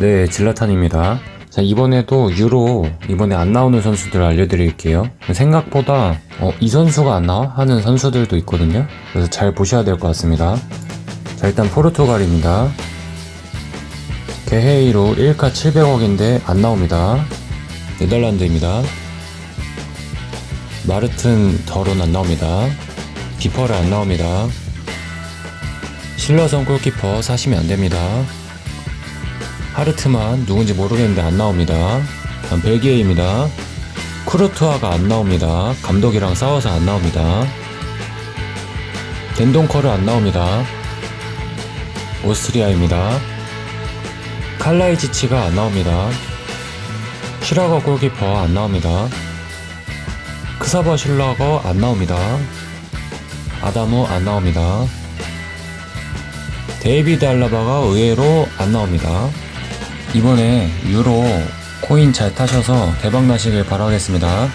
네, 질라탄입니다. 자, 이번에도 유로, 이번에 안 나오는 선수들 알려드릴게요. 생각보다, 어, 이 선수가 안 나와? 하는 선수들도 있거든요. 그래서 잘 보셔야 될 것 같습니다. 자, 일단 포르투갈입니다. 게헤이로 1카 700억인데 안 나옵니다. 네덜란드입니다. 마르튼 더론 안 나옵니다. 비퍼를 안 나옵니다. 실러선 골키퍼 사시면 안 됩니다. 하르트만 누군지 모르겠는데 안 나옵니다. 다음 벨기에입니다. 쿠르투아가 안 나옵니다. 감독이랑 싸워서 안 나옵니다. 덴동커를 안 나옵니다. 오스트리아입니다. 칼라이지치가 안 나옵니다. 슈라거 골키퍼 안 나옵니다. 크사버 슐라거 안 나옵니다. 아다무 안 나옵니다. 데이비드 알라바가 의외로 안 나옵니다. 이번에 유로 코인 잘 타셔서 대박 나시길 바라겠습니다.